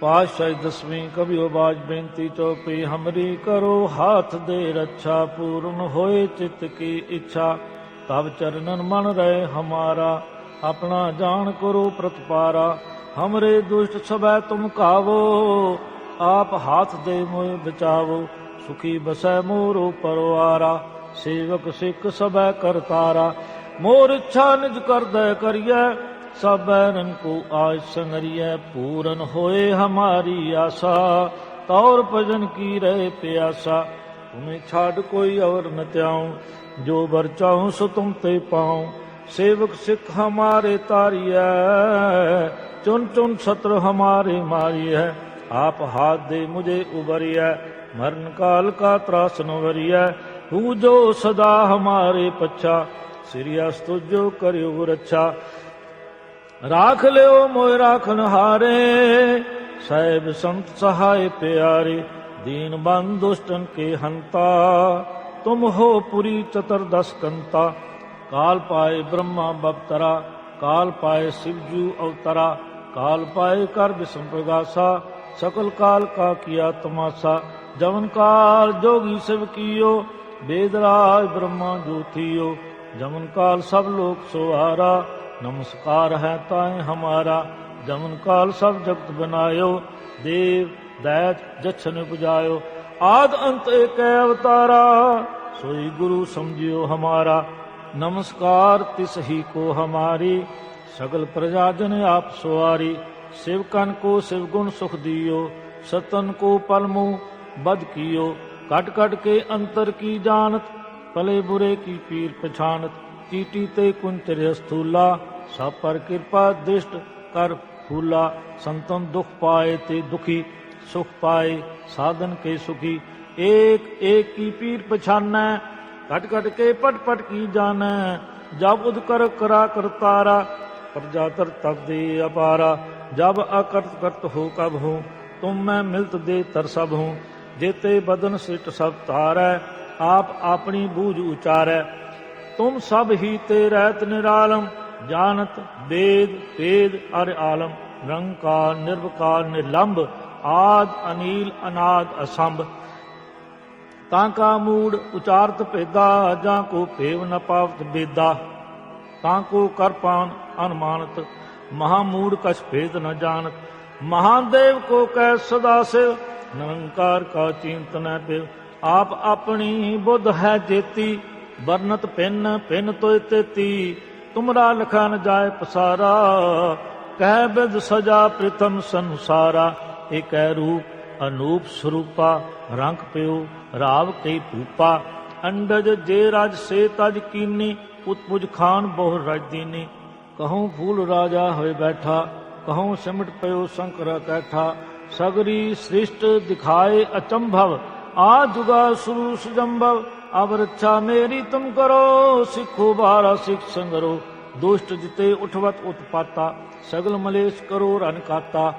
ਪਾਤਸ਼ਾਹੀ ਦਸਵੀਂ ਕਬਿਓ ਬਾਜ ਬੇਨਤੀ ਚੋਪੀ ਹਮਰੀ ਕਰੋ ਹਾਥ ਦੇ ਰੱਛਾ, ਪੂਰਨ ਹੋਏ ਚਿਤ ਕੀ ਇੱਛਾ। ਤਬ ਚਰਨਨ ਮਨ ਰਹੇ ਹਮਾਰਾ, ਆਪਣਾ ਜਾਣ ਕਰੋ ਪ੍ਰਤਪਾਰਾ। ਹਮਰੇ ਦੁਸ਼ਟ ਸਭੈ ਤੁਮ ਕਾਵੋ, ਆਪ ਹਾਥ ਦੇ ਮੋਇ ਬਚਾਵੋ। ਸੁਖੀ ਬਸੈ ਮੋਰੋ ਪਰਵਾਰਾ, ਸੇਵਕ ਸਿੱਖ ਸਭੈ ਕਰਤਾਰਾ। ਮੋਰ ਇੱਛਾ ਨਿਜ ਕਰਦੈ ਕਰੀਐ ਸਭਰਨ ਕੋ ਆਜ ਸੰਗਰੀਐ, ਪੂਰਨ ਹੋਏ ਹਮਾਰੀ ਆਸਾ। ਤੌਰ ਭਜਨ ਕੀ ਰਹਿ ਪਿਆਸਾ, ਤੁਮੇ ਛਾੜ ਕੋਈ ਔਰ ਨ ਤਿਆਉ ਜੋ ਵਰ ਚਾਹੂੰ ਸੋ ਤੁਮ ਤੇ ਪਾਉ। ਸੇਵਕ ਸਿੱਖ ਹਮਾਰੇ ਤਾਰੀਐ ਚੁਨ ਚੁਨ ਸਤਰ ਹਮਾਰੇ ਮਾਰੀਐ। ਆਪ ਹਾਥ ਦੇ ਮੁਝੇ ਉਬਰੀਐ ਮਰਨ ਕਾਲ ਕਾ ਤਰਾਸ ਨਵਰੀਐ ਹੂ ਜੋ ਸਦਾ ਹਮਾਰੇ ਪੱਛਾ, ਸਿਰਿਆਸ ਤੁਜੋ ਕਰਿਓ ਰੱਛਾ। राख लियो मोय राखन हारे साहेब संत सहाय प्यारे, दीन बंद दुष्टन के हंता। तुम हो पुरी चतुर्दश कंता। काल पाए ब्रह्मा बपतरा, काल पाए शिवजू अवतरा। काल पाए कर विष्णु सकल काल का किया तमाशा। जवन काल जोगी शिव कियो वेदराज ब्रह्मा जो थियो जमन काल सब लोग सुहारा। ਨਮਸਕਾਰ ਹੈ ਤਾਏ ਹਮਾਰਾ, ਜਮਨ ਕਾਲ ਸਭ ਜਗਤ ਬਨਾਇਓ, ਦੇਵ, ਦੈਤ, ਜਛਨ ਪੁਜਾਇਓ। ਆਦ ਅੰਤ ਏਕ ਅਵਤਾਰਾ, ਸੋਈ ਗੁਰੂ ਸਮਝਿਓ ਹਮਾਰਾ। ਨਮਸਕਾਰ ਤਿਸ ਹੀ ਕੋ ਹਮਾਰੀ, ਸਗਲ ਪ੍ਰਜਾ ਜਨ ਆਪ ਸੁਆਰੀ ਸਿਵਕਨ ਕੋ ਸਿਵ ਗੁਣ ਸੁਖ ਦਿਓ, ਸਤਨ ਕੋ ਪਲਮੂ ਬਦ ਕੀਓ। ਕਟ ਕਟ ਕੇ ਅੰਤਰ ਕੀ ਜਾਣਤ, ਭਲੇ ਬੁਰੇ ਕੀ ਪੀਰ ਪਛਾਨਤ ਚੀਟੀ ਤੇ ਕੁੰਤਰ ਅਸਥੂਲਾ, ਸਭ ਪਰ ਕਿਰਪਾ ਦ੍ਰਿਸ਼ਟ ਕਰ ਫੂਲਾ, ਸੰਤਨ ਦੁਖ ਪਾਏ ਤੇ ਦੁਖੀ, ਸੁਖ ਪਾਏ, ਸਾਧਨ ਕੇ ਸੁਖੀ, ਏਕ ਏਕ ਕੀ ਪੀਰ ਪਛਾਨੈ, ਘਟ ਘਟ ਕੇ ਪਟ ਪਟ ਕੀ ਜਾਣੈ, ਜਬ ਉਦਕਰ ਕਰਾ ਕਰਤਾਰਾ ਪ੍ਰਜਾਤਰ ਤਬ ਦੇ ਅਪਾਰਾ, ਜਬ ਅਕਰਤ ਕਰਤ ਹੋ ਕਬ ਹੋ, ਤੁਮ ਮੈਂ ਮਿਲਤ ਦੇ ਤਰ ਸਭ ਹੂੰ, ਜੇਤੇ ਬਦਨ ਸਿਟ ਸਭ ਤਾਰੈ ਆਪ ਆਪਣੀ ਬੂਝ ਉਚਾਰੈ ਤੁਮ ਸਭ ਹੀ ਤੇ ਰਹਿਤ ਨਿਰਾਲਮ, ਜਾਣਤ ਬੇਦ ਭੇਦ, ਅਰ ਆਲਮ, ਨਿਰੰਕਾਰ, ਨਿਰਵਕਾਰ ਨਿਲੰਭ ਆਦ, ਅਨੀਲ, ਅਨਾਦ, ਅਸੰਭ। ਤਾਂ ਕਾ ਮੂੜ ਉਚਾਰਤ ਭੇਦਾ, ਜਾਂ ਕੋ ਭੇਵ ਨ ਪਾਵਤ ਬੇਦਾ ਤਾਂ ਕੋ ਕਰਪਾਨ ਅਨਮਾਨਤ, ਮਹਾ ਮੂੜ ਕਛ ਭੇਦ ਨ ਜਾਣਤ। ਮਹਾਦੇਵ ਕੋ ਕਹਿ ਸਦਾ ਸੇ ਨਿਰੰਕਾਰ ਕਾ ਚਿੰਤਨ ਹੈ ਪਿਵ। ਆਪ ਆਪਣੀ ਬੁੱਧ ਹੈ ਜੇਤੀ ਵਰਨਤ ਪਿੰਨ ਪਿੰਨ ਤੋਇ ਤੇਤੀ, ਤੁਮਰਾ ਲਖਾ ਨ ਜਾਏ ਪਸਾਰਾ। ਕਹਿ ਬਿਦ ਸਜਾ ਪ੍ਰਥਮ ਸੰਸਾਰਾ, ਏਕੈ ਰੂਪ ਅਨੂਪ ਸਰੂਪਾ, ਰੰਗ ਪਿਓ ਰਾਵ ਕਈ ਭੂਪਾ। ਅੰਡਜ ਜੇ ਰਾਜ ਸੇ ਤਜ ਕੀਨੀ ਉਤਪੁਜ ਖਾਨ ਬਹੁ ਰਜਦੀਨੀ ਕਹਉ ਫੂਲ ਰਾਜਾ ਹੋਏ ਬੈਠਾ, ਕਹਉ ਸਿਮਟ ਪਇਓ ਸ਼ੰਕਰ ਕੈਠਾ। ਸਗਰੀ ਸ੍ਰਿਸ਼ਟ ਦਿਖਾਏ ਅਚੰਭਵ, ਆ ਜੁਗਾ ਸੁਰੂ ਸੁਜੰਭਵ ਅਵ ਰੱਛਾ ਮੇਰੀ ਤੁਮ ਕਰੋ, ਸਿੱਖੋ ਬਾਰਾ ਸਿੱਖ ਸੰਗਰੋ। ਦੁਸ਼ਟ ਜਿਤੇ ਉਠਵਤ ਉਤਪਾਤਾ, ਸਗਲ ਮਲੇਸ਼ ਕਰੋ ਰਨ ਕਾਤਾ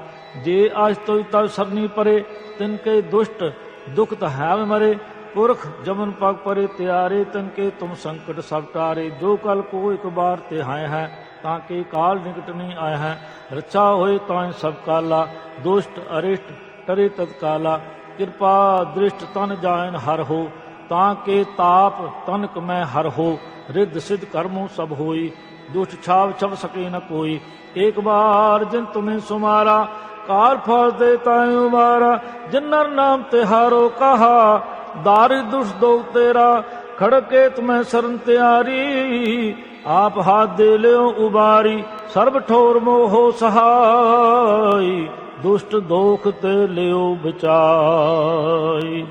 ਜੇ ਆਜ ਤੋਇ ਤਵ ਸਰਨੀ ਪਰੇ, ਤਿਨ ਕੇ ਦੁਸ਼ਟ ਦੁਖ ਤ ਹੈ ਮਰੇ। ਪੁਰਖ ਜਮਨ ਪਗ ਪਰੇ ਤਿਆਰੇ, ਤਨ ਕੇ ਤੁਮ ਸੰਕਟ ਸਭ ਟਾਰੇ। ਜੋ ਕਲ ਕੋ ਇੱਕ ਬਾਰ ਤੇ ਹਾਇ ਹੈ, ਤਾਂ ਕੇ ਕਾਲ ਨਿਕਟ ਨਹੀਂ ਆਇਆ ਹੈ। ਰੱਛਾ ਹੋਏ ਤਾਂ ਸਭ ਕਾਲਾ, ਦੁਸ਼ਟ ਅਰਿਸ਼ਟ ਟਰੇ ਤਤਕਾਲਾ। ਕਿਰਪਾ ਦ੍ਰਿਸ਼ਟ ਤਨ ਜਾਇਨ ਹਰ ਹੋ ਤਾਂ ਕੇ ਤਾਪ ਤਨਕ ਮੈਂ ਹਰ ਹੋ, ਰਿੱਧ ਸਿਧ ਕਰਮੋ ਸਭ ਹੋਈ, ਦੁਸ਼ਟ ਛਾਵ ਛਵ ਸਕੇ ਨ ਕੋਈ। ਇੱਕ ਬਾਰ ਜਿਨ ਤੁਮੇ ਸੁਮਾਰਾ, ਕਾਰ ਫਲ ਦੇ ਤਾਇ ਉਮਾਰਾ ਜਿਨਰ ਨਾਮ ਤੇ ਹਾਰੋ ਕਹਾ, ਦਾਰਿ ਦੁਸ਼ ਦੋ ਤੇਰਾ ਖੜਕੇ ਤੁਮੈ ਸਰਨ ਤਿਆਰੀ। ਆਪ ਹਾਥ ਦੇ ਲਿਓ ਉਬਾਰੀ, ਸਰਬ ਠੋਰ ਮੋਹ ਸਹਾਈ, ਦੁਸ਼ਟ ਦੋਖ ਤੇ ਲਿਓ ਬਚਾਈ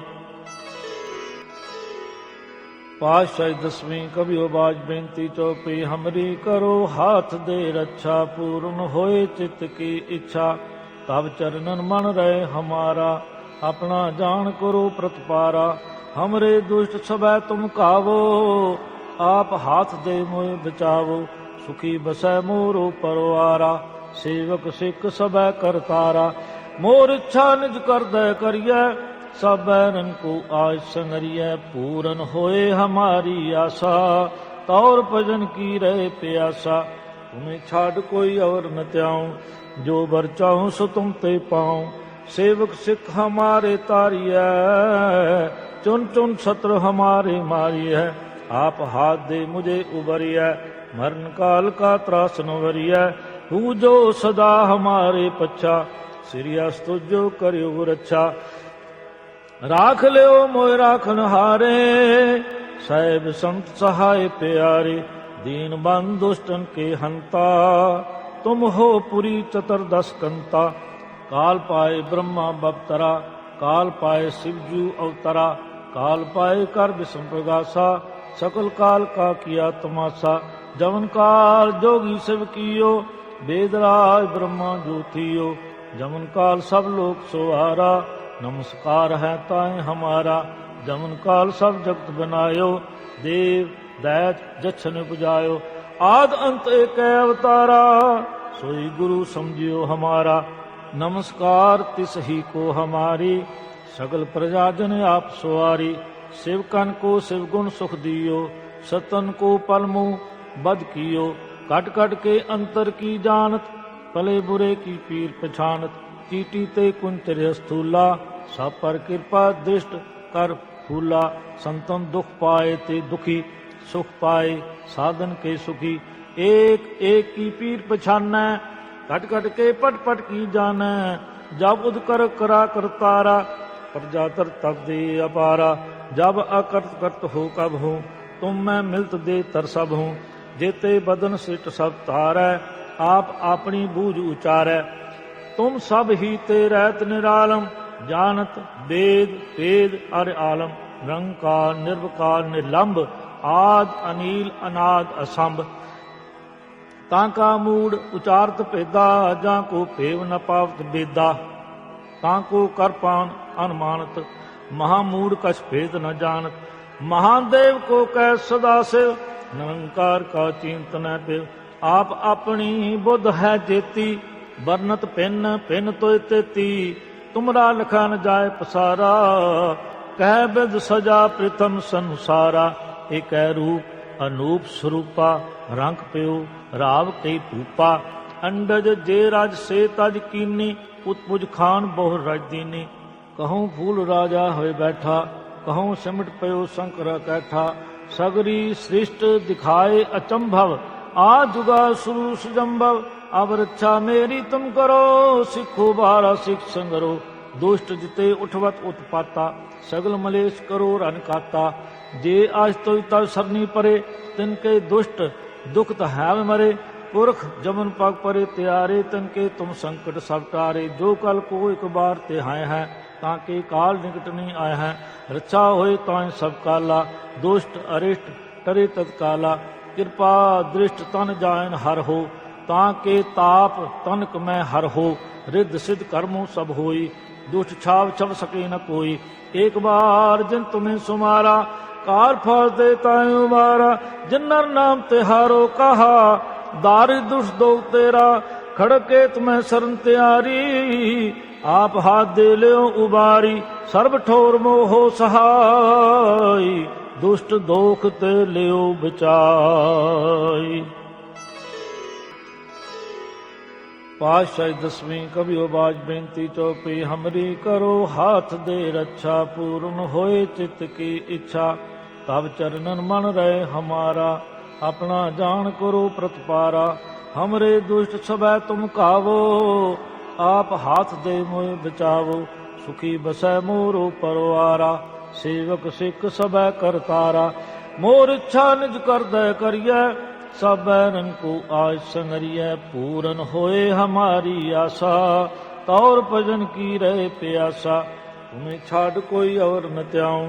ਪਾਤਸ਼ਾਹੀ ਦਸਵੀਂ ਕਬਿਓ ਬਾਜ ਬੇਨਤੀ ਚੋਪੀ ਹਮਰੀ ਕਰੋ ਹਾਥ ਦੇ ਰੱਛਾ, ਪੂਰਨ ਹੋਏ ਚਿਤ ਕੀ ਇੱਛਾ। ਤਬ ਚਰਨਨ ਮਨ ਰਹੇ ਹਮਾਰਾ, ਆਪਣਾ ਜਾਣ ਕਰੋ ਪ੍ਰਤਪਾਰਾ। ਹਮਰੇ ਦੁਸ਼ਟ ਸਭੈ ਤੁਮ ਕਾਵੋ, ਆਪ ਹਾਥ ਦੇ ਮੋਇ ਬਚਾਵੋ। ਸੁਖੀ ਬਸੈ ਮੋਰੋ ਪਰਵਾਰਾ, ਸੇਵਕ ਸਿੱਖ ਸਭੈ ਕਰਤਾਰਾ। ਮੋਰ ਇੱਛਾ ਨਿਜ ਕਰਦੈ ਕਰੀਐ ਸਭਰਨ ਕੋ ਆਸਨ ਰਿਐ ਪੂਰਨ ਹੋਏ ਹਮਾਰੀ ਆਸਾ। ਤੌਰ ਭਜਨ ਕੀ ਰਹੇ ਪਿਆਸਾ, ਤੁਮੇ ਛਾੜ ਕੋਈ ਔਰ ਨ ਤਿਆਉ ਜੋ ਵਰ ਚਾਹੂੰ ਸੋ ਤੁਮ ਤੇ ਪਾਉ। ਸੇਵਕ ਸਿੱਖ ਹਮਾਰੇ ਤਾਰੀਐ ਚੁਨ ਚੁਨ ਸਤਰ ਹਮਾਰੇ ਮਾਰੀਐ। ਆਪ ਹਾਥ ਦੇ ਮੁਝੇ ਉਬਰੀਐ, ਮਰਨ ਕਾਲ ਕਾ ਤਰਾਸ ਨਵਰੀਐ ਹੂ ਜੋ ਸਦਾ ਹਮਾਰੇ ਪੱਛਾ, ਸਿਰਿਆਸ ਤੁਜੋ ਕਰਿਓ ਰੱਛਾ। राख ले मोय राखन हारे। साहेब संत सहाय प्यारे, दीन बन दुष्टन के हंता। तुम हो पुरी चतुर्दश कंता। काल पाए ब्रह्मा बबतरा काल पाए शिवजू अवतरा। काल पाए कर विष्णु प्रगासा सकल काल का किया तमाशा। जवन काल जोगी शिव कियो वेदराज ब्रह्मा ज्योतियो। जमन काल सब लोग सुहारा। ਨਮਸਕਾਰ ਹੈ ਤਾਏ ਹਮਾਰਾ, ਜਮਨ ਕਾਲ ਸਭ ਜਗਤ ਬਨਾਇਓ, ਦੇਵ, ਦੈਤ, ਜਛਨ ਪੁਜਾਇਓ। ਆਦ ਅੰਤ ਏਕ ਅਵਤਾਰਾ, ਸੋਈ ਗੁਰੂ ਸਮਝਿਓ ਹਮਾਰਾ। ਨਮਸਕਾਰ ਤਿਸ ਹੀ ਕੋ ਹਮਾਰੀ, ਸਗਲ ਪ੍ਰਜਾ ਜਨ ਆਪ ਸਵਾਰੀ। ਸਿਵਕਨ ਕੋ ਸਿਵ ਗੁਣ ਸੁਖ ਦਿਓ, ਸਤਨ ਕੋ ਪਲਮੂ ਬਦ ਕੀਓ। ਕਟ ਕਟ ਕੇ ਅੰਤਰ ਕੀ ਜਾਣਤ, ਭਲੇ ਬੁਰੇ ਕੀ ਪੀਰ ਪਛਾਨਤ ਚੀਟੀ ਤੇ ਕੁੰਤਰਿ ਸਥੂਲਾ, ਸਭ ਪਰ ਕਿਰਪਾ ਦ੍ਰਿਸ਼ਟ ਕਰ ਫੂਲਾ, ਸੰਤਨ ਦੁਖ ਪਾਏ ਤੇ ਦੁਖੀ, ਸੁਖ ਪਾਏ, ਸਾਧਨ ਕੇ ਸੁਖੀ, ਏਕ ਏਕ ਕੀ ਪੀਰ ਪਛਾਨੈ, ਘਟ ਘਟ ਕੇ ਪਟ ਪਟ ਕੀ ਜਾਣੈ, ਜਬ ਉਦਕਰ ਕਰਾ ਕਰਤਾਰਾ ਪ੍ਰਜਾਤਰ ਤਬ ਦੇ ਅਪਾਰਾ, ਜਬ ਅਕਰਤ ਕਰਤ ਹੋ ਕਬ ਹੋ, ਤੁਮ ਮੈਂ ਮਿਲਤ ਦੇ ਤਰ ਸਭ ਹੂੰ, ਜੇਤੇ ਬਦਨ ਸਿਟ ਸਭ ਤਾਰੈ ਆਪ ਆਪਣੀ ਬੂਝ ਉਚਾਰੈ ਤੁਮ ਸਭ ਹੀ ਤੇ ਰਹਿਤ ਨਿਰਾਲਮ, ਜਾਣਤ ਬੇਦ ਭੇਦ ਅਰ ਆਲਮ, ਨਿਰੰਕਾਰ, ਨਿਰਵਕਾਰ ਨਿਲੰਭ ਆਦ, ਅਨੀਲ, ਅਨਾਦ, ਅਸੰਭ। ਤਾਂ ਕਾ ਮੂੜ ਉਚਾਰਤ ਭੇਦਾ, ਜਾਂ ਕੋ ਭੇਵ ਨ ਪਾਵਤ ਬੇਦਾ। ਤਾਂ ਕੋ ਕਰ ਪਾਨ ਅਨਮਾਨਤ, ਮਹਾ ਮੂੜ ਕਛ ਭੇਦ ਨ ਜਾਣਤ। ਮਹਾਦੇਵ ਕੋ ਕਹਿ ਸਦਾ ਸਿਵ, ਨਿਰੰਕਾਰ ਕਾ ਚਿੰਤਨ ਪਿਵ। ਆਪ ਆਪਣੀ ਬੁੱਧ ਹੈ ਜੇਤੀ ਵਰਨਤ ਪਿੰਨ ਪਿੰਨ ਤੋਇ ਤੇਤੀ, ਤੁਮਰਾ ਲਖਾ ਨ ਜਾਏ ਪਸਾਰਾ। ਕਹਿ ਬਿਦ ਸਜਾ ਪ੍ਰਥਮ ਸੰਸਾਰਾ, ਏਕੈ ਰੂਪ ਅਨੂਪ ਸਰੂਪਾ ਰੰਗ ਪਿਓ ਰਾਵ ਕਈ ਭੂਪਾ। ਅੰਡਜ ਜੇ ਰਾਜ ਸੇ ਤਜ ਕੀਨੀ ਉਤਪੁਜ ਖਾਨ ਬਹੁ ਰਜਦੀਨੀ ਕਹੂੰ ਫੂਲ ਰਾਜਾ ਹੋਏ ਬੈਠਾ ਕਹੂੰ ਸਿਮਟ ਪਇਓ ਸ਼ੰਕਰ ਕੈਠਾ। ਸਗਰੀ ਸ੍ਰਿਸ਼ਟ ਦਿਖਾਏ ਅਚੰਭਵ ਆ ਜੁਗਾ ਸੁਰੂ ਸੁਜੰਭਵ ਅਬ ਰੱਛਾ ਮੇਰੀ ਤੁਮ ਕਰੋ, ਸਿੱਖੋ ਬਾਰਾ ਸਿੱਖ ਸੰਗਰੋ। ਦੁਸ਼ਟ ਜਿਤੇ ਉਠਵਤ ਉਤਪਾਤਾ, ਸਗਲ ਮਲੇਸ਼ ਕਰੋ ਰਨ ਕਾਤਾ। ਜੇ ਆਜ ਤੋਇ ਤਲ ਸਰਨੀ ਪਰੇ, ਤਿਨ ਕੇ ਦੁਸ਼ਟ ਦੁਖ ਤ ਹੈ ਮਰੇ। ਪੁਰਖ ਜਮਨ ਪਗ ਪਰੇ ਤਿਆਰੇ, ਤਨ ਕੇ ਤੁਮ ਸੰਕਟ ਸਭ ਟਾਰੇ। ਜੋ ਕਲ ਕੋ ਇੱਕ ਬਾਰ ਤੇ ਹਾਇ ਹੈ, ਤਾਂ ਕੇ ਕਾਲ ਨਿਕਟ ਨਹੀਂ ਆਇਆ ਹੈ। ਰੱਛਾ ਹੋਏ ਤਾਂ ਸਭ ਕਾਲਾ, ਦੁਸ਼ਟ ਅਰਿਸ਼ਟ ਟਰੇ ਤਤਕਾਲਾ। ਕਿਰਪਾ ਦ੍ਰਿਸ਼ਟ ਤਨ ਜਾਇਨ ਹਰ ਹੋ, ਤਾਂ ਕੇ ਤਾਪ ਤਨਕ ਮੈਂ ਹਰ ਹੋ, ਰਿੱਧ ਸਿਧ ਕਰਮੋ ਸਭ ਹੋਈ, ਦੁਸ਼ਟ ਛਾਵ ਛਵ ਸਕੇ ਨ ਕੋਈ। ਇੱਕ ਬਾਰ ਜਿਨ ਤੁਮੇ ਸੁਮਾਰਾ, ਕਾਰ ਫਲ ਦੇ ਤਾਇ ਉਮਾਰਾ ਜਿਨਰ ਨਾਮ ਤਿਹਾਰੋ ਕਹਾ, ਦਾਰਿ ਦੁਸ਼ ਦੋ ਤੇਰਾ ਖੜਕੇ ਤੁਮੈ ਸਰਨ ਤਿਆਰੀ, ਆਪ ਹਾਥ ਦੇ ਲਿਓ ਉਬਾਰੀ, ਸਰਬ ਠੋਰ ਮੋਹ ਸਹਾਈ। ਦੁਸ਼ਟ ਦੋਖ ਤੇ ਲਿਓ ਬਚਾਈ। ਪਾਤਸ਼ਾਹ ਦਸਵੀਂ ਕਵਿਓ ਬਾਜ ਬੇਨਤੀ ਚੋਪੀ ਹਮਰੀ ਕਰੋ ਹਾਥ ਦੇ ਰੱਛਾ, ਪੂਰਨ ਹੋਏ ਚਿਤ ਕੀ ਇੱਛਾ। ਤਬ ਚਰਨਨ ਮਨ ਰਹੇ ਹਮਾਰਾ, ਆਪਣਾ ਜਾਣ ਕਰੋ ਪ੍ਰਤਪਾਰਾ। ਹਮਰੇ ਦੁਸ਼ਟ ਸਭੈ ਤੁਮ ਕਾਵੋ, ਆਪ ਹਾਥ ਦੇ ਮੋਇ ਬਚਾਵੋ। ਸੁਖੀ ਬਸੈ ਮੋਰੋ ਪਰਵਾਰਾ। ਸੇਵਕ ਸਿੱਖ ਸਭੈ ਕਰਤਾਰਾ ਮੋਰ ਇੱਛਾ ਨਿਜ ਕਰਦਾ ਕਰੀਐ ਸਭੈਨ ਕੋ ਆਜ ਸੰਗਰੀਐ ਪੂਰਨ ਹੋਏ ਹਮਾਰੀ ਆਸਾ, ਤੌਰ ਭਜਨ ਕੀ ਰਹਿ ਪਿਆਸਾ, ਤੁਮੇ ਛਾੜ ਕੋਈ ਔਰ ਨ ਤਿਆਉ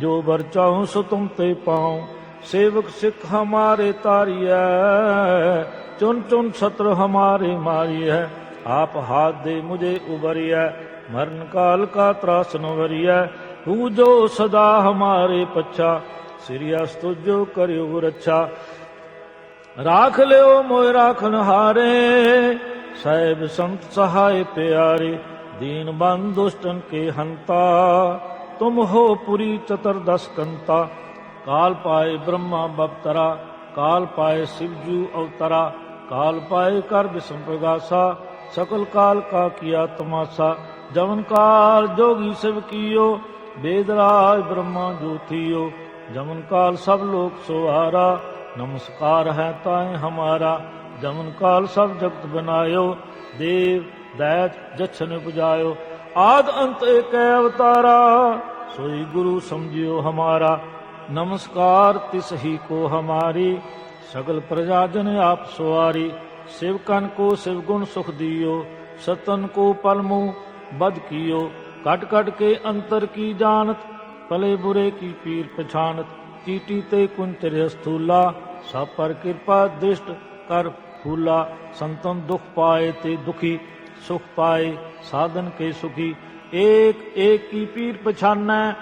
ਜੋ ਵਰ ਚਾਹੂੰ ਸੋ ਤੁਮ ਤੇ ਪਾਉ, ਸੇਵਕ ਸਿੱਖ ਹਮਾਰੇ ਤਾਰੀਐ ਚੁਨ ਚੁਨ ਸਤਰ ਹਮਾਰੇ ਮਾਰੀਐ, ਆਪ ਹਾਥ ਦੇ ਮੁਝੇ ਉਬਰੀਐ ਮਰਨ ਕਾਲ ਕਾ ਤਰਾਸ ਨਵਰੀਐ ਤੂੰ ਜੋ ਸਦਾ ਹਮਾਰੇ ਪੱਛਾ, ਸ੍ਰੀ ਅਸਤੁਜੋ ਕਰਿਓ ਰੱਛਾ। ਰਾਖ ਲਿਓ ਮੋਇ ਰਾਖਨ ਹਾਰੇ, ਸਾਹਿਬ ਸੰਤ ਸਹਾਇ ਪਿਆਰੇ, ਦੀਨ ਬੰਦ ਦੁਸ਼ਟਨ ਕੇ ਹੰਤਾ। ਤੁਮ ਹੋ ਪੁਰੀ ਚਤਰ ਦਸ ਕੰਤਾ, ਕਾਲ ਪਾਏ ਬ੍ਰਹਮਾ ਬਪਤਰਾ, ਕਾਲ ਪਾਏ ਸਿਵਜੂ ਅਵਤਰਾ, ਕਾਲ ਪਾਏ ਕਰ ਬਿਸਮ ਪ੍ਰਗਾਸਾ, ਸਕਲ ਕਾਲ ਕਾ ਕੀਆ ਤਮਾਸਾ ਜਵਨ ਕਾਲ ਜੋਗੀ ਸਿਵ ਕੀਓ ਬੇਦਰਾਜ ਬ੍ਰਹਮਾ ਜੋਤੀਓ, ਜਮਨ ਕਾਲ ਸਭ ਲੋਕ ਸੁਹਾਰਾ, ਨਮਸਕਾਰ ਹੈ ਤਾਏ ਹਮਾਰਾ, ਜਮਨ ਕਾਲ ਸਭ ਜਗਤ ਬਨਾਇਓ, ਦੇਵ ਦੈਤ ਜਛਨ ਪੁਜਾਇਓ। ਆਦ ਅੰਤ ਏਕ ਅਵਤਾਰਾ, ਸੋਈ ਗੁਰੂ ਸਮਝਿਓ ਹਮਾਰਾ। ਨਮਸਕਾਰ ਤਿਸ ਹੀ ਕੋ ਹਮਾਰੀ, ਸਗਲ ਪ੍ਰਜਾ ਜਨ ਆਪ ਸੁਆਰੀ। ਸਿਵ ਕਨ ਕੋ ਸਿਵ ਗੁਣ ਸੁਖ ਦਿਓ, ਸਤਨ ਕੋ ਪਲਮੂ ਬਦ ਕੀਓ। ਕਟ ਕਟ ਕੇ ਅੰਤਰ ਕੀ ਜਾਣਤ? ਭਲੇ ਬੁਰੇ ਕੀ ਪੀਰ ਪਛਾਨਤ ਚੀਟੀ ਤੇ ਕੁੰਤਰ ਸਥੂਲਾ ਸਭ ਪਰ ਕਿਰਪਾ ਦ੍ਰਿਸ਼ਟ ਕਰ ਫੂਲਾ। ਸੰਤਨ ਦੁਖ ਪਾਏ ਤੇ ਦੁਖੀ, ਸੁਖ ਪਾਏ ਸਾਧਨ ਕੇ ਸੁਖੀ। ਏਕ ਏਕ ਕੀ ਪੀਰ ਪਛਾਨੈ?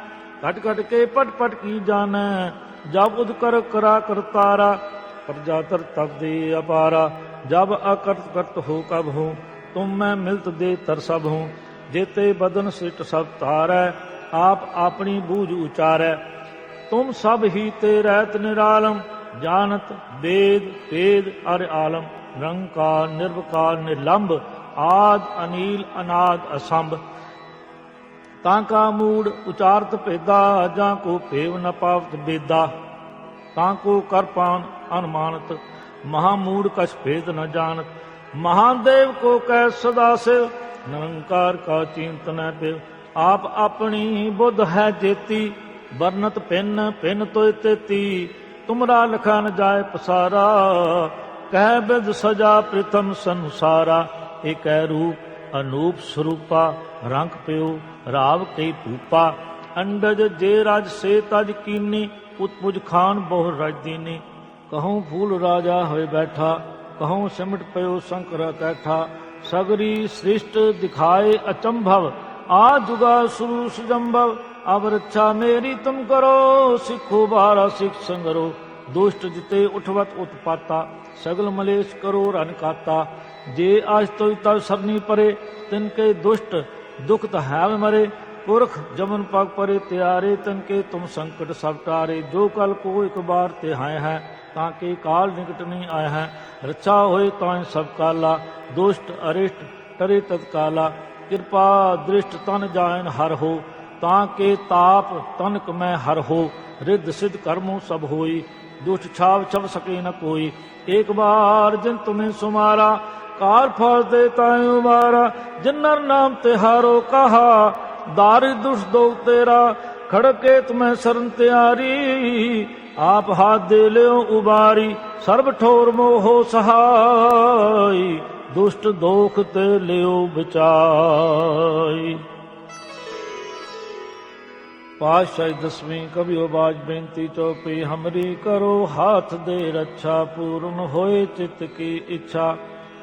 ਘਟ ਘਟ ਕੇ ਪਟ ਪਟ ਕੀ ਜਾਣੈ? ਜਬ ਉਦਕਰ ਕਰਾ ਕਰਤਾਰਾ ਪ੍ਰਜਾਤਰ ਤਬ ਦੇ ਅਪਾਰਾ। ਜਬ ਅਕਰਤ ਕਰਤ ਹੋ ਕਬ ਹੂੰ, ਤੁਮ ਮੈਂ ਮਿਲਤ ਦੇ ਤਰ ਸਭ ਹੂੰ। ਜੇਤੇ ਬਦਨ ਸਿਟ ਸਭ ਤਾਰੈ ਆਪ ਆਪਣੀ ਬੂਝ ਉਚਾਰੈ। ਤੁਮ ਸਭ ਹੀ ਤੇ ਰਹਿਤ ਨਿਰਾਲਮ, ਜਾਣਤ ਵੇਦ ਤੇਜ ਅਰ ਆਲਮ। ਰੰਕਾਰ ਨਿਰਵਕਾਰ ਨਿਲੰਭ ਆਦ ਅਨੀਲ ਅਨਾਦ ਅਸੰਭ। ਤਾਂ ਕਾ ਮੂੜ ਉਚਾਰਤ ਭੇਦਾ, ਜਾਂ ਕੋ ਭੇਵ ਨ ਪਾਵਤ ਬੇਦਾ। ਤਾਂ ਕੋ ਕਰਪਾਨ ਅਨਮਾਨਤ, ਮਹਾ ਮੂੜ ਕਛ ਭੇਦ ਨ ਜਾਣਤ। ਮਹਾਦੇਵ ਕੋ ਕਹਿ ਸਦਾ ਸੇ ਨਿਰੰਕਾਰ ਕਾ ਚਿੰਤ ਨ ਆਪ ਆਪਣੀ ਬੁੱਧ ਹੈ ਜੇਤੀ, ਵਰਨਤ ਪਿੰਨ ਪਿੰਨ ਤੋਇ ਤੇਤੀ। ਤੁਮਰਾ ਲਖਾ ਨ ਜਾਏ ਪਸਾਰਾ, ਕਹਿ ਬਿਦ ਸਜਾ ਪ੍ਰਥਮ ਸੰਸਾਰਾ। ਏਕੈ ਰੂਪ ਅਨੂਪ ਸਰੂਪਾ, ਰੰਗ ਪਿਓ, ਰਾਵ ਕਈ ਭੂਪਾ। ਅੰਡਜ ਜੇ ਰਾਜ ਸੇ ਤਜ ਕੀਨੀ ਉਤਪੁਜ ਖਾਨ ਬਹੁ ਰਾਜਦੀਨੀ ਕਹਉ ਫੂਲ ਰਾਜਾ ਹੋਏ ਬੈਠਾ ਕਹਉ ਸਿਮਟ ਪਇਓ ਸ਼ੰਕਰ ਕੈਠਾ। ਸਗਰੀ ਸ੍ਰਿਸ਼ਟ ਦਿਖਾਏ ਅਚੰਭਵ, ਆ ਜੁਗਾ ਸੁਰੂ ਸੁਜੰਭਵ ਅਬ ਰੱਛਾ ਮੇਰੀ ਤੁਮ ਕਰੋ, ਸਿੱਖੋ ਬਾਰਾ ਸਿੱਖ ਸੰਗਰੋ। ਦੁਸ਼ਟ ਜਿਤੇ ਉਠਵਤ ਉਤਪਾਤਾ, ਸਗਲ ਮਲੇਸ਼ ਕਰੋ ਰਨ ਕਾਤਾ। ਜੇ ਅਜ ਤੋਈ ਤਲ ਸਰਨੀ ਪਰੇ, ਤਿਨ ਕੇ ਦੁਸ਼ਟ ਦੁਖਤ ਹੈ ਮਰੇ। ਪੁਰਖ ਜਮਨ ਪਗ ਪਰੇ ਤਿਆਰੇ, ਤਨ ਕੇ ਤੁਮ ਸੰਕਟ ਸਭ ਟਾਰੇ। ਜੋ ਕਲ ਕੋ ਇੱਕ ਬਾਰ ਤੇ ਹਾਇ ਹੈ ਤਾਂ ਕੇ ਕਾਲ ਨਿਕਟ ਨਹੀਂ ਆਇਆ ਹੈ। ਰੱਛਾ ਹੋਏ ਤਾਂ ਸਭ ਕਾਲਾ, ਦੁਸ਼ਟ, ਅਰਿਸ਼ਟ, ਟਰੇ ਤਤਕਾਲਾ ਕਿਰਪਾ ਦ੍ਰਿਸ਼ਟ ਤਨ ਜਾਇਨ ਹਰ ਹੋ, ਤਾਂ ਕੇ ਤਾਪ ਤਨਕ ਮੈਂ ਹਰ ਹੋ। ਰਿੱਧ ਸਿਧ ਕਰਮੋ ਸਭ ਹੋਈ, ਦੁਸ਼ਟ ਛਾਵ ਛਵ ਸਕੇ ਨ ਕੋਈ। ਇੱਕ ਬਾਰ ਜਿਨ ਤੁਮੇ ਸੁਮਾਰਾ, ਕਾਰ ਫਲ ਦੇ ਤਾਇ ਉਮਾਰਾ। ਜਿਨਰ ਨਾਮ ਤਿਹਾਰੋ ਕਹਾ, ਦਾਰਿ ਦੁਸ਼ ਦੋ ਤੇਰਾ ਖੜਕੇ ਤੁਮੈ ਸਰਨ ਤਿਆਰੀ, ਆਪ ਹਾਥ ਦੇ ਲਿਓ ਉਬਾਰੀ, ਸਰਬ ਠੋਰ ਮੋਹ ਸਹਾਈ, ਦੁਸ਼ਟ ਦੋਖ ਤੇ ਲਿਓ ਬਚਾਈ ਪਾਤਸ਼ਾਹੀ ਦਸਵੀਂ ਕਭਿਓ ਬਾਜ ਬੇਨਤੀ ਚੋਪੀ ਹਮਰੀ ਕਰੋ, ਹਾਥ ਦੇ ਰੱਛਾ ਪੂਰਨ ਹੋਏ ਚਿਤ ਕੀ ਇੱਛਾ।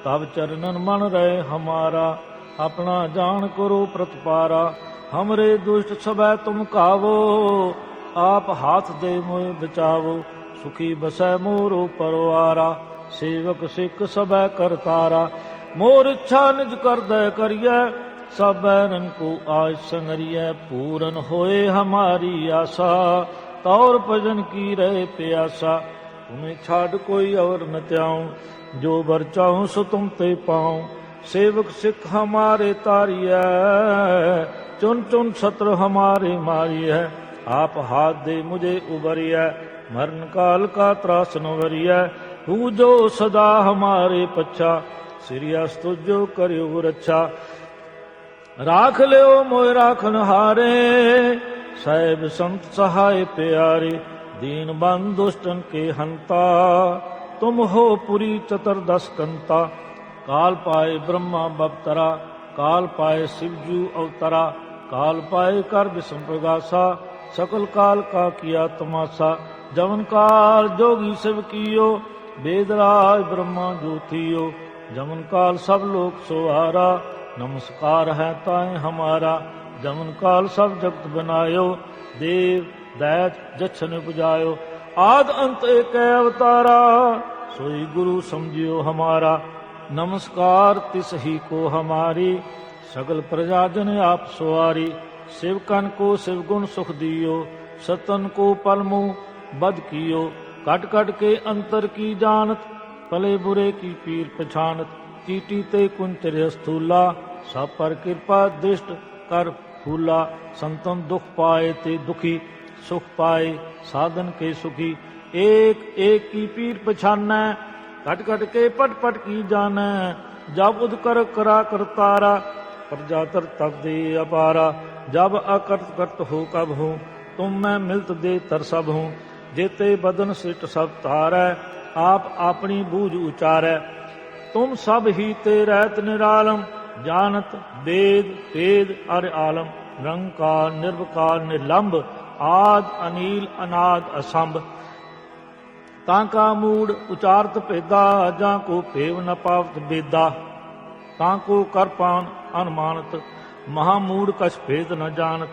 ਤਬ ਚਰਨਨ ਮਨ ਰਹੇ ਹਮਾਰਾ, ਆਪਣਾ ਜਾਣ ਕਰੋ ਪ੍ਰਤਪਾਰਾ। ਹਮਰੇ ਦੁਸ਼ਟ ਸਭੈ ਤੁਮ ਕਾਵੋ ਆਪ ਹਾਥ ਦੇ ਮੋਇ ਬਚਾਵੋ ਸੁਖੀ ਬਸੈ ਮੋਰੋ ਪਰਵਾਰਾ ਸੇਵਕ ਸਿੱਖ ਸਭੈ ਕਰਤਾਰਾ ਮੋਰ ਇੱਛਾ ਨਿਜ ਕਰਦਾ ਕਰੀਐ ਸਭੈ ਰਨ ਕੋ ਆਜ ਸੰਗਰੀਐ ਪੂਰਨ ਹੋਏ ਹਮਾਰੀ ਆਸਾ ਤੌਰ ਭਜਨ ਕੀ ਰਹੇ ਪਿਆਸਾ ਤੁਮੇ ਛਾੜ ਕੋਈ ਔਰ ਨ ਤਿਆਉ ਜੋ ਵਰ ਚਾਹੂ ਸੋ ਤੁਮ ਤੇ ਪਾਉ ਸੇਵਕ ਸਿੱਖ ਹਮਾਰੇ ਤਾਰੀਐ चुन चुन सत्र हमारे मारिय आप हाथ दे मुझे उबरिय मरण काल का त्रास नवरिय तू जो सदा हमारे पच्छा सिरियस तुझो करियो रक्षा राख लियो मोय राखन हारे साहेब संत सहाय प्यारे दीन बंद दुष्टन के हंता तुम हो पुरी चतुर्दश कंता काल पाए ब्रह्मा बपतरा काल पाए शिवजू अवतरा काल पाए कर विषम प्रगासा, सकल काल का किया तमाशा। जवन काल जोगी शिव कियो वेदराज ब्रह्मा ज्योतियो जमन काल सब लोक सुहारा, नमस्कार है ताए हमारा। जमन काल सब जगत बनायो, देव, दैत जछन पुजायो आद अंत एक अवतारा, सोई गुरु समझियो हमारा। नमस्कार तिस ही को हमारी। सगल प्रजाजन आप सुवारी शिवकन को शिव गुण सुख दियो, सतन को पलमु बद कियो, कट कट के अंतर की जानत, पले बुरे की पीर पछानत, चीटी ते कुंतर स्थूला, सब पर कृपा दृष्ट कर फूला, संतन दुख पाए ते दुखी, सुख पाए साधन के सुखी, एक एक की पीर पछान कट कट के पट पट की जान जब उद कर करा करतारा ਤਰ ਤਬ ਦੇ ਅਪਾਰਾ, ਜਬ ਅਕਰਤ ਕਰਤ ਹੋ ਕਬ ਹੂੰ, ਤੁਮ ਮੈਂ ਮਿਲਤ ਦੇ ਤਰ ਸਭ ਹੂੰ। ਜੇਤੇ ਬਦਨ ਸਿਟ ਸਭ ਤਾਰੈ ਆਪ ਆਪਣੀ ਬੂਝ ਉਚਾਰੈ। ਤੁਮ ਸਭ ਹੀ ਤੇ ਰਹਿਤ ਨਿਰਾਲਮ, ਜਾਣਤ ਵੇਦ ਭੇਦ ਅਰ ਆਲਮ। ਨਿਰੰਕਾਰ ਨਿਰਵਕਾਰ ਨਿਰਲੰਭ ਆਦ ਅਨੀਲ ਅਨਾਦ ਅਸੰਭ। ਤਾਂ ਕਾ ਮੂੜ ਉਚਾਰਤ ਭੇਦਾ, ਜਾਂ ਕੋ ਭੇਵ ਨ ਪਾਵਤ ਬੇਦਾ। ਤਾਂ ਕੋ ਕਰਪਾਨ ਅਨਮਾਨਤ ਮਹਾ ਮੂੜ ਕਛ ਭੇਦ ਨ ਜਾਣਤ।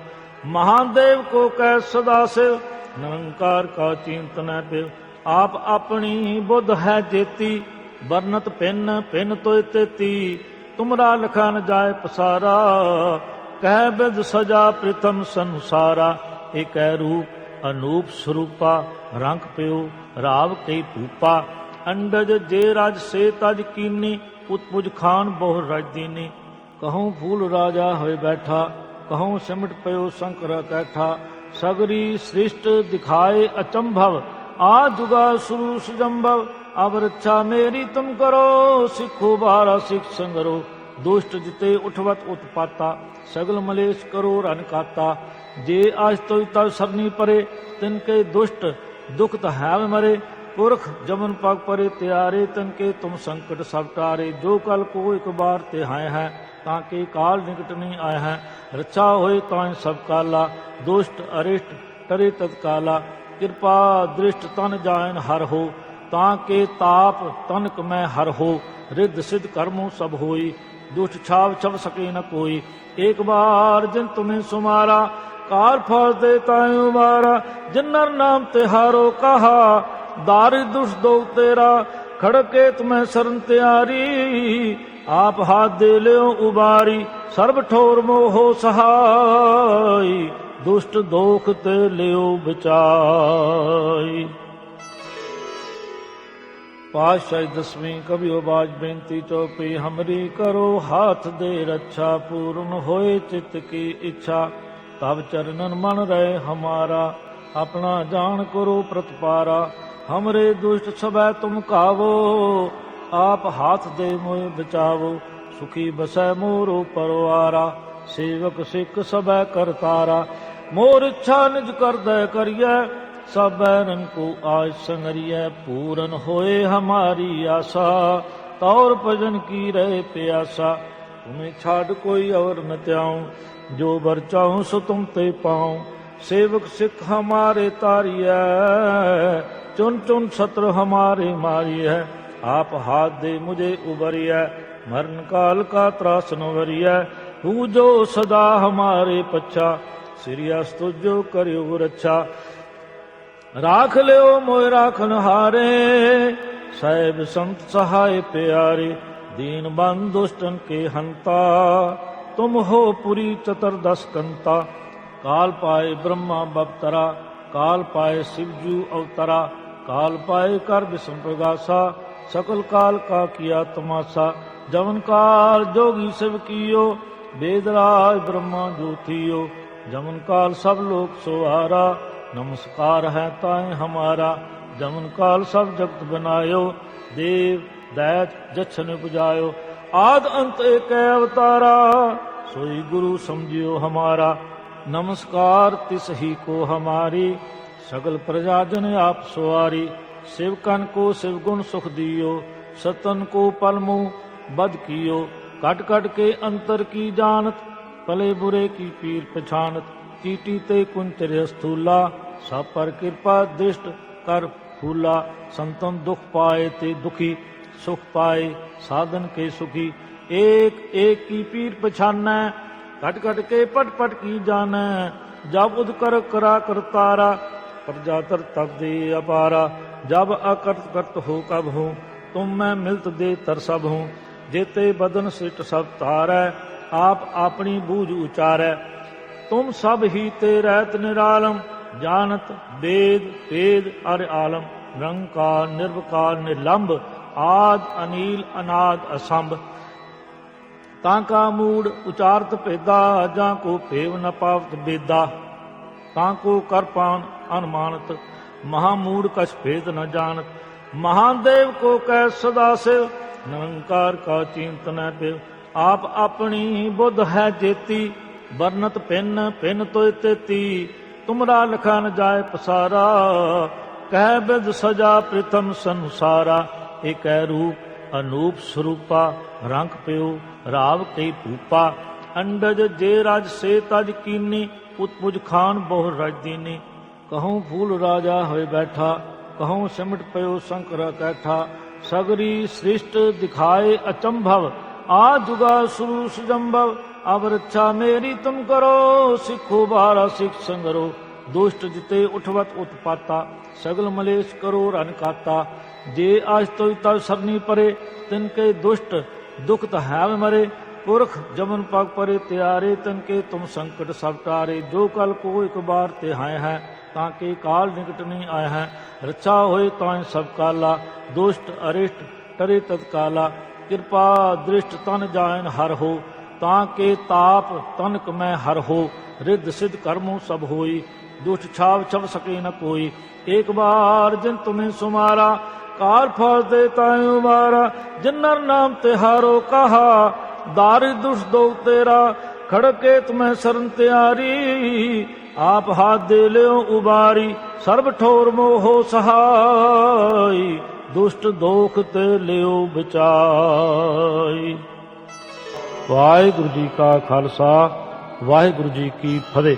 ਮਹਾਦੇਵ ਕੋ ਕੈ ਸਦਾ ਸਿਵ ਨਿਰੰਕਾਰ ਕਾ ਚਿੰਤ ਪਿਵ ਆਪ ਆਪਣੀ ਬੁੱਧ ਹੈ ਜੇਤੀ, ਵਰਨਤ ਪਿੰਨ ਪਿੰਨ ਤੋਇ ਤੇਤੀ। ਤੁਮਰਾ ਲਖਾ ਨ ਜਾਏ ਪਸਾਰਾ, ਕਹਿ ਬਿਦ ਸਜਾ ਪ੍ਰਥਮ ਸੰਸਾਰਾ। ਏਕੈ ਰੂਪ, ਅਨੂਪ ਸਰੂਪਾ, ਰੰਗ ਪਿਓ, ਰਾਵ ਕਈ ਭੂਪਾ। ਅੰਡਜ ਜੇ ਰਾਜ ਸੇ ਤਜ ਕੀਨੀ ਉਤਪੁਜ ਖਾਨ ਬਹੁ ਰਜਦੀਨੀ ਕਹਉ ਫੂਲ ਰਾਜਾ ਹੋਏ ਬੈਠਾ ਕਹਉ ਸਿਮਟ ਪਇਓ ਸ਼ੰਕਰ ਕੈਠਾ। ਸਗਰੀ ਸ੍ਰਿਸ਼ਟ ਦਿਖਾਏ ਅਚੰਭਵ, ਆ ਜੁਗਾ ਸੁਰੂ ਸੁਜੰਭਵ। ਅਬ ਰੱਛਾ ਮੇਰੀ ਤੁਮ ਕਰੋ, ਸਿੱਖੋ ਬਾਰਾ ਸਿੱਖ ਸੰਗਰੋ। ਦੁਸ਼ਟ ਜਿਤੇ ਉਠਵਤ ਉਤਪਾਤਾ, ਸਗਲ ਮਲੇਸ਼ ਕਰੋ ਰਨ ਕਾਤਾ। ਜੇ ਅਜ ਤੋਈ ਤਬ ਸਰਨੀ ਪਰੇ, ਤਿਨ ਕੇ ਦੁਸ਼ਟ ਦੁਖ ਤ ਹੈ ਮਰੇ। ਪੁਰਖ ਜਮਨ ਪਗ ਪਰੇ ਤਿਆਰੇ, ਤਨ ਕੇ ਤੁਮ ਸੰਕਟ ਸਭ ਟਾਰੇ। ਜੋ ਕਲ ਕੋ ਇੱਕ ਬਾਰ ਤੇ ਹੈ ਹੈ, ਤਾਂ ਕੇ ਕਾਲ ਨਿਕਟ ਨਹੀਂ ਆਇਆ ਹੈ। ਰੱਛਾ ਹੋਏ ਤਾਂ ਸਭ ਕਾਲਾ, ਦੁਸ਼ਟ ਅਰਿਸ਼ਟ ਟਰੇ ਤਤਕਾਲਾ ਕਿਰਪਾ ਦ੍ਰਿਸ਼ਟ ਤਨ ਜਾਇਨ ਹਰ ਹੋ, ਤਾਂ ਕੇ ਤਾਪ ਤਨਕ ਮੈਂ ਹਰ ਹੋ। ਰਿੱਧ ਸਿਧ ਕਰਮੋ ਸਭ ਹੋਈ, ਦੁਸ਼ਟ ਛਾਵ ਛਵ ਸਕੇ ਨ ਕੋਈ। ਇੱਕ ਬਾਰ ਜਿਨ ਤੁਮੇ ਸੁਮਾਰਾ, ਕਾਲ ਫਲ ਦੇ ਤਾਇ ਉਮਾਰਾ। ਜਿਨਰ ਨਾਮ ਤਿਹਾਰੋ ਕਹਾ ਦਾਰਿ ਦੁਸ਼ ਦੋ ਤੇਰਾ ਖੜਕੇ ਤੁਮੈ ਸਰਨ ਤਿਆਰੀ ਆਪ ਹਾਥ ਦੇ ਲਿਓ ਉਬਾਰੀ ਸਰਬ ਠੋਰ ਮੋਹ ਸਹਾਈ ਦੁਸ਼ਟ ਦੋਖ ਤੇ ਲਿਓ ਬਚਾਈ ਪਾਤਸ਼ਾਹੀ ਦਸਵੀਂ ਕਭਿਓ ਬਾਜ ਬੇਨਤੀ ਚੋਪੀ ਹਮਰੀ ਕਰੋ ਹਾਥ ਦੇ ਰੱਛਾ ਪੂਰਨ ਹੋਏ ਚਿਤ ਕੀ ਇੱਛਾ ਤਬ ਚਰਨਨ ਮਨ ਰਹੇ ਹਮਾਰਾ ਆਪਣਾ ਜਾਣ ਕਰੋ ਪ੍ਰਤਪਾਰਾ ਹਮਰੇ ਦੁਸ਼ਟ ਸਭੈ ਤੁਮ ਕਾਵੋ ਆਪ ਹਾਥ ਦੇ ਮੋਇ ਬਚਾਵੋ ਸੁਖੀ ਬਸੈ ਮੋਰੋ ਪਰਵਾਰਾ ਸੇਵਕ ਸਿੱਖ ਸਭੈ ਕਰਤਾਰਾ ਮੋਰ ਇੱਛਾ ਨਿਜ ਕਰਦੈ ਕਰੀਐ ਸਭੈਨਨ ਕੋ ਆਜ ਸੰਗਰੀਐ ਪੂਰਨ ਹੋਏ ਹਮਾਰੀ ਆਸਾ ਤੌਰ ਭਜਨ ਕੀ ਰਹੇ ਪਿਆਸਾ ਤੁਮੇ ਛਾੜ ਕੋਈ ਔਰ ਨ ਤਿਆਉ ਜੋ ਵਰ ਚਾਹੂ ਸੋ ਤੁਮ ਤੇ ਪਾਉ ਸੇਵਕ ਸਿੱਖ ਹਮਾਰੇ ਤਾਰੀਐ चुन चुन सत्र हमारे मारिय आप हाथ दे मुझे उबरिय मरण काल का त्रास नवरिय हूँ जो सदा हमारे पच्छा सिरियस तुझो करियो रक्षा राख लियो मोय राखन हारे साहेब संत सहाय प्यारे दीन बंद दुष्टन के हंता तुम हो पुरी चतुर्दश कंता काल पाए ब्रह्मा बपतरा काल पाए शिवजू अवतरा काल पाए कर विष्णु प्रगासा सकल काल का किया तमाशा जवन काल जोगी शिव कियो वेदराज ब्रह्मा ज्योतियो जमन काल सब लोग सुहारा नमस्कार है ताए हमारा जमन काल सब जगत बनायो देव दैत जछन बुझायो आद अंत एक अवतारा सोई गुरु समझियो हमारा नमस्कार तिस ही को हमारी सगल प्रजाजन आप सवारी शिवकन को शिव गुण सुख दियो सतन को पलमु बद कियो कट कट के अंतर की जानत पले बुरे की पीर पछानत चीटी ते कुंचर स्थूला सब पर कृपा दृष्ट कर फूला संतन दुख पाए ते दुखी सुख पाए साधन के सुखी एक एक की पीर पछानै घट कट के पट पट की जान जब उद कर करा करतारा प्रजा तर तब दे अपारा जब अकर्त करत हो कब हूँ तुम मैं मिलत दे तर सब हूँ जेते बदन सिट सब तारै आप अपनी बूझ उचारै तुम सब ही ते रहत निरालम जानत वेद भेद अर आलम निरंकार निर्वकार निलंब ਆਦ ਅਨੀਲ ਅਨਾਦ ਅਸੰਭ ਤਾਂ ਕਾ ਮੂੜ ਉਚਾਰਤ ਭੇਦਾ ਜਾਂ ਕੋ ਭੇਵ ਨ ਪਾਵਤ ਬੇਦਾ ਤਾਂ ਕੋ ਕਰਪਾਨ ਅਨਮਾਨਤ ਮਹਾਮੂੜ ਕਛ ਭੇਦ ਨ ਜਾਣਤ। ਮਹਾਦੇਵ ਕੋ ਕੈ ਸਦਾ ਸਿਵ ਨਿਰੰਕਾਰ ਕਾ ਚਿੰਤ ਪਿਵ ਆਪ ਆਪਣੀ ਬੁੱਧ ਹੈ ਜੇਤੀ, ਵਰਨਤ ਪਿੰਨ ਪਿੰਨ ਤੋਇ ਤੇਤੀ। ਤੁਮਰਾ ਲਖਾ ਨ ਜਾਏ ਪਸਾਰਾ, ਕਹਿ ਬਿਦ ਸਜਾ ਪ੍ਰਥਮ ਸੰਸਾਰਾ। ਏਕੈ ਰੂਪ, ਅਨੂਪ ਸਰੂਪਾ, ਰੰਗ ਪਿਓ, ਰਾਵ ਕਈ ਭੂਪਾ। ਅੰਡਜ ਜੇ ਰਾਜ ਸੇ ਤਜ ਕੀਨੀ, ਉਤਪੁਜ ਖਾਨ ਬਹੁ ਰਜ ਦੀਨੀ। ਕਹਉ ਫੂਲ ਰਾਜਾ ਹੋਏ ਬੈਠਾ ਕਹਉ ਸਿਮਟ ਪਇਓ ਸ਼ੰਕਰ ਕੈਠਾ, ਸਗਰੀ ਸ੍ਰਿਸ਼ਟ ਦਿਖਾਏ ਅਚੰਭਵ, ਆ ਜੁਗਾ ਸੁਰੂ ਸੁਜੰਭਵ ਅਬ ਰੱਛਾ ਮੇਰੀ ਤੁਮ ਕਰੋ, ਸਿੱਖੋ ਬਾਰਾ ਸਿੱਖ ਸੰਗਰੋ, ਦੁਸ਼ਟ ਜਿਤੇ ਉਠਵਤ ਉਤਪਾਤਾ, ਸਗਲ ਮਲੇਸ਼ ਕਰੋ ਰਨ ਕਾਤਾ, ਜੇ ਅਜ ਤੋਈ ਤਲ ਸਰਨੀ ਪਰੇ, ਤਿਨ ਕੇ ਦੁਸ਼ਟ ਦੁਖਤ ਹੈ ਮਰੇ, ਪੁਰਖ ਜਮਨ ਪਗ ਪਰੇ ਤਿਆਰੇ, ਤਨ ਕੇ ਤੁਮ ਸੰਕਟ ਸਭ ਟਾਰੇ, ਜੋ ਕਲ ਕੋ ਇੱਕ ਬਾਰ ਤੇ ਹਾਇ ਹੈ ਤਾਂ ਕੇ ਕਾਲ ਨਿਕਟ ਨਹੀਂ ਆਇਆ ਹੈ। ਰੱਛਾ ਹੋਏ ਤਾਂ ਸਭ ਕਾਲਾ, ਦੁਸ਼ਟ, ਅਰਿਸ਼ਟ ਟਰੇ ਤਤਕਾਲਾ ਕਿਰਪਾ ਦ੍ਰਿਸ਼ਟ ਤਨ ਜਾਇਨ ਹਰ ਹੋ, ਤਾਂ ਕੇ ਤਾਪ ਤਨਕ ਮੈਂ ਹਰ ਹੋ। ਰਿੱਧ ਸਿਧ ਕਰਮੋ ਸਭ ਹੋਈ, ਦੁਸ਼ਟ ਛਾਵ ਛਵ ਸਕੇ ਨ ਕੋਈ। ਇੱਕ ਬਾਰ ਜਿਨ ਤੁਮੇ ਸੁਮਾਰਾ ਕਾਲ ਫਲ ਦੇ ਤਾਇ ਉਮਾਰਾ। ਜਿਨਰ ਨਾਮ ਤਿਹਾਰੋ ਕਹਾ, ਦਾਰਿ ਦੁਸ਼ ਦੋ ਤੇਰਾ ਖੜਕੇ ਤੁਮੈ ਸਰਨ ਤਿਆਰੀ, ਆਪ ਹਾਥ ਦੇ ਲਿਓ ਉਬਾਰੀ, ਸਰਬ ਠੋਰ ਮੋਹ ਸਹਾਈ, ਦੁਸ਼ਟ ਦੋਖ ਤੇ ਲਿਓ ਬਚਾਈ ਵਾਹਿਗੁਰੂ ਜੀ ਕਾ ਖਾਲਸਾ, ਵਾਹਿਗੁਰੂ ਜੀ ਕੀ ਫਤਿਹ।